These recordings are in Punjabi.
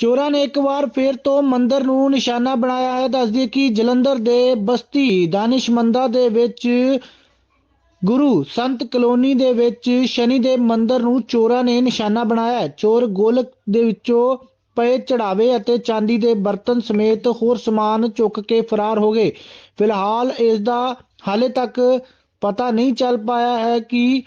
ਚੋਰਾਂ ਨੇ ਇੱਕ ਵਾਰ ਫੇਰ ਤੋਂ ਮੰਦਰ ਨੂੰ ਨਿਸ਼ਾਨਾ ਬਣਾਇਆ ਹੈ। ਦੱਸਦੀ ਕਿ ਜਲੰਧਰ ਦੇ ਬਸਤੀ ਦਾਨਿਸ਼ਮੰਦਾ ਦੇ ਵਿੱਚ ਗੁਰੂ ਸੰਤ ਕਲੋਨੀ ਦੇ ਵਿੱਚ ਸ਼ਨੀ ਦੇ ਮੰਦਰ ਨੂੰ ਚੋਰਾਂ ਨੇ ਨਿਸ਼ਾਨਾ ਬਣਾਇਆ ਚੋਰ ਗੋਲਕ ਦੇ ਵਿੱਚੋਂ ਪਏ ਚੜਾਵੇ ਅਤੇ ਚਾਂਦੀ ਦੇ ਬਰਤਨ ਸਮੇਤ ਹੋਰ ਸਮਾਨ ਚੁੱਕ ਕੇ ਫਰਾਰ ਹੋ ਗਏ। ਫਿਲਹਾਲ ਇਸ ਦਾ ਹਾਲੇ ਤੱਕ ਪਤਾ ਨਹੀਂ ਚੱਲ ਪਾਇਆ ਹੈ ਕਿ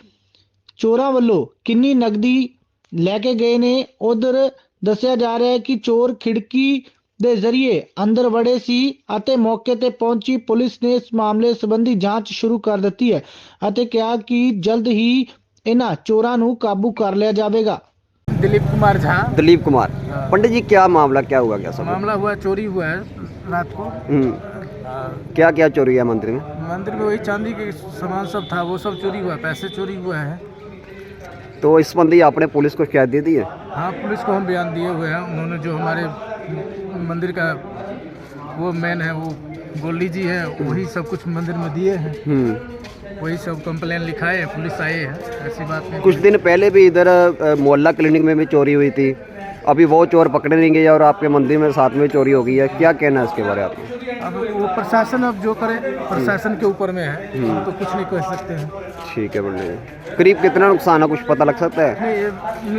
ਚੋਰਾਂ ਵੱਲੋਂ ਕਿੰਨੀ ਨਗਦੀ ਲੈ ਕੇ ਗਏ ਨੇ। ਉਧਰ ਦੱਸਿਆ ਜਾ ਰਿਹਾ ਹੈ ਕਿ ਚੋਰ ਖਿੜਕੀ ਦੇ ਜ਼ਰੀਏ ਅੰਦਰ ਵੜੇ ਸੀ ਅਤੇ ਮੌਕੇ ਤੇ ਪਹੁੰਚੀ ਪੁਲਿਸ ਨੇ ਇਸ ਮਾਮਲੇ ਸੰਬੰਧੀ ਜਾਂਚ ਸ਼ੁਰੂ ਕਰ ਦਿੱਤੀ ਹੈ ਅਤੇ ਕਿਹਾ ਕਿ ਜਲਦ ਹੀ ਇਹਨਾਂ ਚੋਰਾਂ ਨੂੰ ਕਾਬੂ ਕਰ ਲਿਆ ਜਾਵੇਗਾ दिलीप कुमार झा दिलीप कुमार पंडित जी क्या मामला क्या हुआ क्या सब मामला हुआ चोरी हुआ है रात को हम्म, क्या क्या चोरी है मंदिर में मंदिर में वही चांदी के सामान सब था वो सब चोरी हुआ पैसे चोरी हुआ है तो इस संबंधी आपने पुलिस को शिकायत दे दी है? हाँ पुलिस को हम बयान दिए हुए हैं। उन्होंने जो हमारे मंदिर का वो मैन है वो गोली जी है वही सब कुछ मंदिर में दिए हैं। हम्म, वही सब कंप्लेन लिखाए हैं पुलिस आए हैं ऐसी बात नहीं। कुछ दिन पहले भी इधर मोहल्ला क्लिनिक में भी चोरी हुई थी। अभी वो चोर पकड़े नहीं गए और आपके मंदिर में साथ में चोरी हो गई है। क्या कहना है इसके बारे में आपको? अब वो प्रशासन अब जो करे प्रशासन के ऊपर में है हम्म। तो कुछ नहीं कह सकते हैं। ठीक है बोलिए करीब कितना नुकसान है कुछ पता लग सकता है?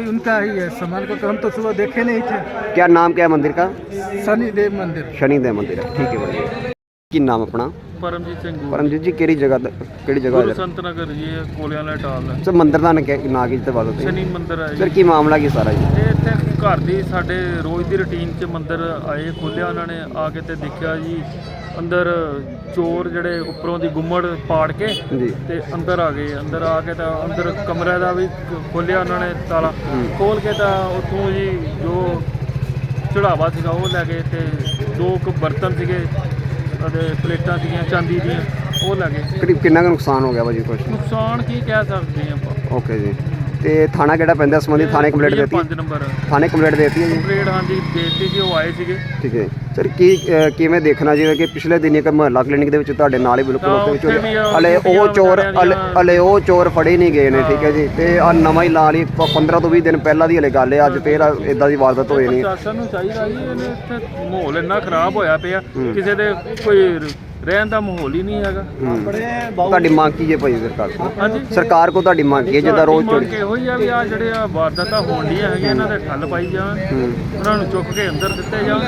उनका ही है सामान का हम तो सुबह देखे नहीं थे। क्या नाम क्या है मंदिर का? शनिदेव मंदिर। शनिदेव मंदिर ठीक है बोलिए की नाम अपना? ਪਰਮਜੀਤ ਸਿੰਘ ਗੁਰੂ ਪਰਮਜੀਤ ਜੀ ਕਿਹੜੀ ਜਗ੍ਹਾ ਤੇ ਕਿਹੜੀ ਜਗ੍ਹਾ ਗੁਰੂ ਹੈ ਸੰਤ ਨਗਰ ਜੀ ਇਹ ਕੋਲਿਆਂ ਵਾਲਾ ਟਾਲ ਹੈ ਸਰ ਮੰਦਿਰ ਦਾ ਨਾਂ ਕੀ ਨਾਂ ਕੀ ਤੇ ਹੋਈ ਸ਼ਨੀ ਮੰਦਿਰ ਹੈ ਸਰ ਜੀ ਕੀ ਮਾਮਲਾ ਕੀ ਸਾਰਾ ਜੀ? ਇਹ ਇੱਥੇ ਘਰ ਦੀ ਸਾਡੇ ਰੋਜ਼ ਦੀ ਰੁਟੀਨ 'ਚ ਮੰਦਿਰ ਆਏ ਖੋਲਿਆ ਉਹਨਾਂ ਨੇ ਆ ਕੇ ਤੇ ਦੇਖਿਆ ਜੀ। ਅੰਦਰ ਚੋਰ ਜਿਹੜੇ ਉੱਪਰੋਂ ਦੀ ਗੁੰਮੜ ਪਾੜ ਕੇ ਜੀ। ਤੇ ਅੰਦਰ ਆ ਗਏ। ਅੰਦਰ ਆ ਕੇ ਤਾਂ ਅੰਦਰ ਕਮਰੇ ਦਾ ਵੀ ਖੋਲਿਆ ਉਹਨਾਂ ਨੇ ਤਾਲਾ। ਖੋਲ ਕੇ ਤਾਂ ਉੱਥੋਂ ਜੀ ਜੋ ਚੜਾਵਾ ਸੀਗਾ ਉਹ ਲੈ ਗਏ ਤੇ ਦੋ ਕੁ ਬਰਤਨ ਸੀਗੇ। ਅਤੇ ਪਲੇਟਾਂ ਸੀਗੀਆਂ ਚਾਂਦੀ ਦੀਆਂ ਉਹ ਲੈ ਗਏ। ਕਰੀਬ ਕਿੰਨਾ ਕੁ ਨੁਕਸਾਨ ਹੋ ਗਿਆ ਭਾਜੀ ਕੁਛ? ਨੁਕਸਾਨ ਕੀ ਕਹਿ ਸਕਦੇ ਹਾਂ ਆਪਾਂ। ਓਕੇ ਜੀ। ਤੇ ਥਾਣਾ ਕਿਹੜਾ ਪੈਂਦਾ ਸੰਬੰਧੀ? ਥਾਣੇ ਕੰਪਲੀਟ ਦੇਤੀ? 5 ਨੰਬਰ। ਥਾਣੇ ਕੰਪਲੀਟ ਦੇਤੀ ਹੈ ਜੀ? ਕੰਪਲੀਟ ਹਾਂਜੀ ਦੇਤੀ ਜੀ ਉਹ ਆਏ ਸੀਗੇ। ਠੀਕ ਹੈ ਸਰ ਕੀ ਅਹ, ਕਿਵੇਂ ਦੇਖਣਾ ਜਿਵੇਂ ਕਿ ਪਿਛਲੇ ਦਿਨ ਇੱਕ ਮਹੱਲਾ ਕਲੀਨਿਕ ਦੇ ਵਿੱਚ ਤੁਹਾਡੇ ਨਾਲ ਹੀ ਬਿਲਕੁਲ ਵਿੱਚ ਉੱਥੇ ਵੀ ਆ ਹਲੇ ਉਹ ਚੋਰ ਹਲੇ- ਉਹ ਚੋਰ ਫੜੇ ਨਹੀਂ ਗਏ ਨੇ ਠੀਕ ਹੈ ਜੀ। ਤੇ ਆ ਨਵਾਂ ਹੀ ਲਾ ਲਈ 15 ਤੋਂ 20 ਦਿਨ ਪਹਿਲਾਂ ਦੀ ਹਲੇ ਗੱਲ ਹੈ ਅੱਜ ਫੇਰ ਇਦਾਂ ਦੀ ਵਾਰਦਾਤ ਹੋਈ ਨਹੀਂ। ਪ੍ਰਸ਼ਾਸਨ ਨੂੰ ਚਾਹੀਦਾ ਜੀ ਇਹਨੇ ਇੱਥੇ ਮਾਹੌਲ ਇੰਨਾ ਖਰਾਬ ਹੋਇਆ ਪਿਆ ਕਿਸੇ ਦੇ ਕੋਈ ਰਹਿਣ ਦਾ ਮਾਹੌਲ ਹੀ ਨਹੀਂ ਹੈਗਾ। ਤੁਹਾਡੀ ਮੰਗ ਕੀ ਹੈ ਭਾਈ ਸਰਕਾਰ ਤੋਂ? ਸਰਕਾਰ ਕੋ ਤੁਹਾਡੀ ਮੰਗ ਕੀ ਹੈ ਜਿੱਦਾਂ ਰੋਜ਼ ਚੋਰੀ ਇਹੋ ਹੀ ਆ ਵੀ ਆ ਜਿਹੜੇ ਆ ਵਾਰਦਾਤਾਂ ਹੋਣ ਡੀਆਂ ਹੈਗੀਆਂ ਇਹਨਾਂ ਦੇ ਠੱਲ ਪਾਈ ਜਾਣ। ਉਹਨਾਂ ਨੂੰ ਚੁੱਕ ਕੇ ਅੰਦਰ ਦਿੱਤੇ ਜਾਣ।